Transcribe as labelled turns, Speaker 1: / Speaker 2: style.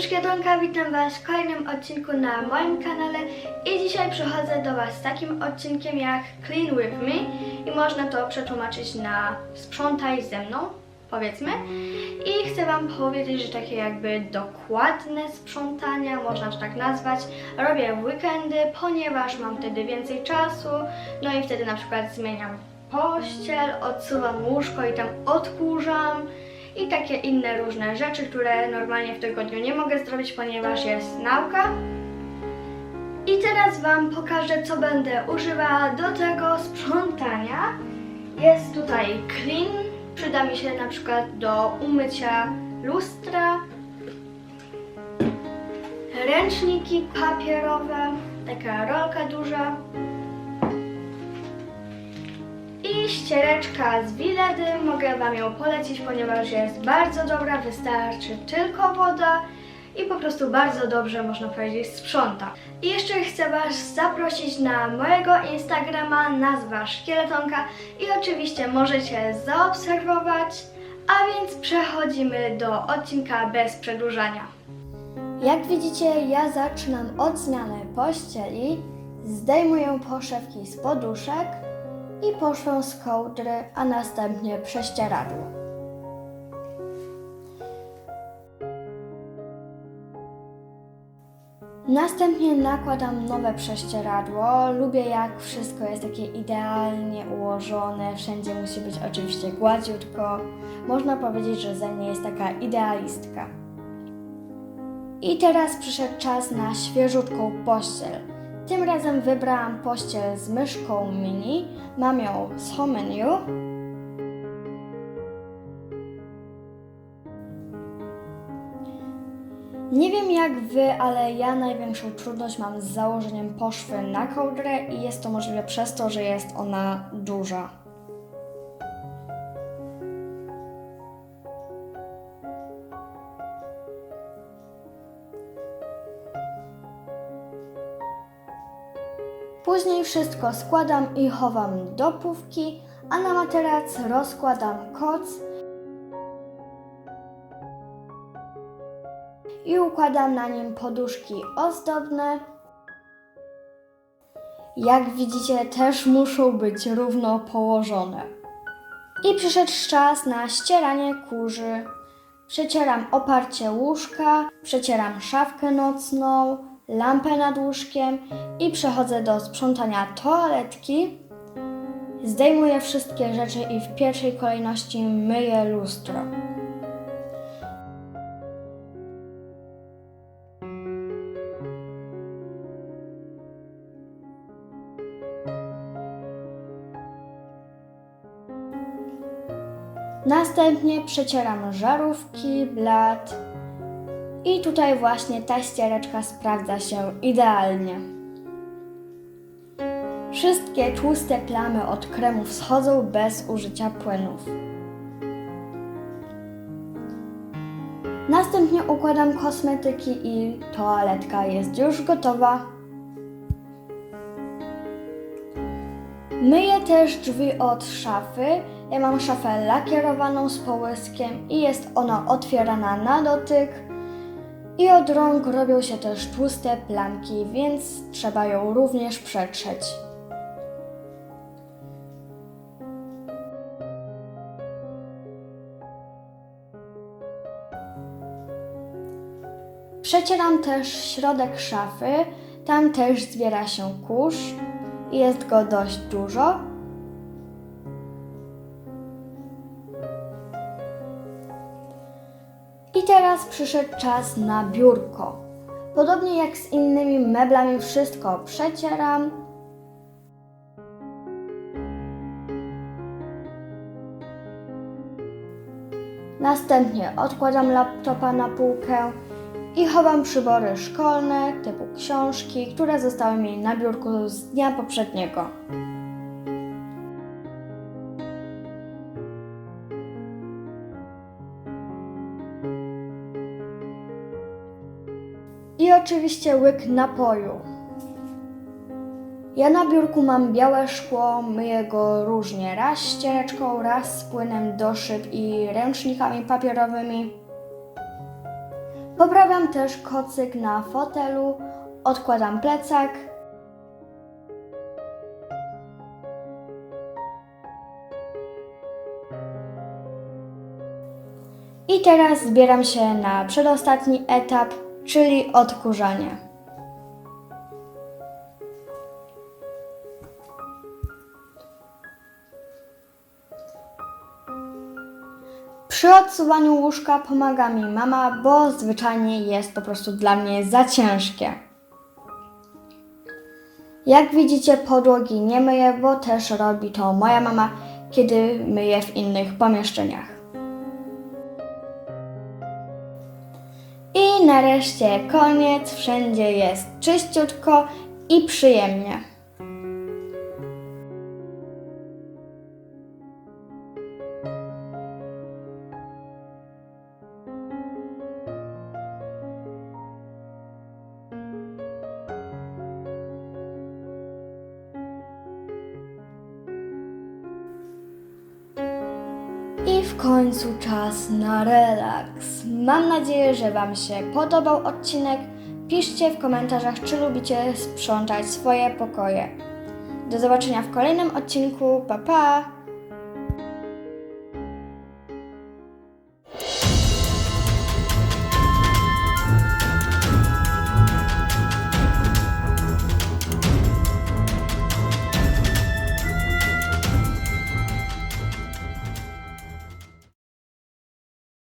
Speaker 1: Szkiedronka, witam Was w kolejnym odcinku na moim kanale. I dzisiaj przychodzę do Was z takim odcinkiem jak Clean With Me. I można to przetłumaczyć na sprzątaj ze mną, powiedzmy. I chcę Wam powiedzieć, że takie jakby dokładne sprzątania, można to tak nazwać, robię w weekendy, ponieważ mam wtedy więcej czasu, no i wtedy na przykład zmieniam pościel, odsuwam łóżko i tam odkurzam i takie inne różne rzeczy, które normalnie w tygodniu nie mogę zrobić, ponieważ jest nauka. I teraz Wam pokażę, co będę używała do tego sprzątania. Jest tutaj clean, przyda mi się na przykład do umycia lustra, ręczniki papierowe, taka rolka duża, i ściereczka z Wiledy. Mogę Wam ją polecić, ponieważ jest bardzo dobra, wystarczy tylko woda i po prostu bardzo dobrze, można powiedzieć, sprząta. I jeszcze chcę Was zaprosić na mojego Instagrama, nazwa Szkieletonka i oczywiście możecie zaobserwować, a więc przechodzimy do odcinka bez przedłużania. Jak widzicie, ja zaczynam od zmiany pościeli, zdejmuję poszewki z poduszek, i poszłam z kołdry, a następnie prześcieradło. Następnie nakładam nowe prześcieradło. Lubię jak wszystko jest takie idealnie ułożone, wszędzie musi być oczywiście gładziutko. Można powiedzieć, że ze mnie jest taka idealistka. I teraz przyszedł czas na świeżutką pościel. Tym razem wybrałam pościel z myszką mini. Mam ją z Home Menu. Nie wiem jak wy, ale ja największą trudność mam z założeniem poszwy na kołdrę i jest to możliwe przez to, że jest ona duża. Później wszystko składam i chowam do pówki, a na materac rozkładam koc i układam na nim poduszki ozdobne. Jak widzicie, też muszą być równo położone. I przyszedł czas na ścieranie kurzy. Przecieram oparcie łóżka, przecieram szafkę nocną, lampę nad łóżkiem i przechodzę do sprzątania toaletki. Zdejmuję wszystkie rzeczy i w pierwszej kolejności myję lustro. Następnie przecieram żarówki, blat, i tutaj właśnie ta ściereczka sprawdza się idealnie. Wszystkie tłuste plamy od kremów schodzą bez użycia płynów. Następnie układam kosmetyki i toaletka jest już gotowa. Myję też drzwi od szafy. Ja mam szafę lakierowaną z połyskiem i jest ona otwierana na dotyk. I od rąk robią się też tłuste plamki, więc trzeba ją również przetrzeć. Przecieram też środek szafy, tam też zbiera się kurz jest go dość dużo. I teraz przyszedł czas na biurko. Podobnie jak z innymi meblami, wszystko przecieram. Następnie odkładam laptopa na półkę i chowam przybory szkolne typu książki, które zostały mi na biurku z dnia poprzedniego. Oczywiście łyk napoju. Ja na biurku mam białe szkło, myję go różnie, raz ściereczką, raz z płynem do szyb i ręcznikami papierowymi. Poprawiam też kocyk na fotelu, odkładam plecak. I teraz zbieram się na przedostatni etap, czyli odkurzanie. Przy odsuwaniu łóżka pomaga mi mama, bo zwyczajnie jest po prostu dla mnie za ciężkie. Jak widzicie, podłogi nie myję, bo też robi to moja mama, kiedy myje w innych pomieszczeniach. Nareszcie koniec, wszędzie jest czyściutko i przyjemnie. W końcu czas na relaks. Mam nadzieję, że Wam się podobał odcinek. Piszcie w komentarzach, czy lubicie sprzątać swoje pokoje. Do zobaczenia w kolejnym odcinku. Pa pa!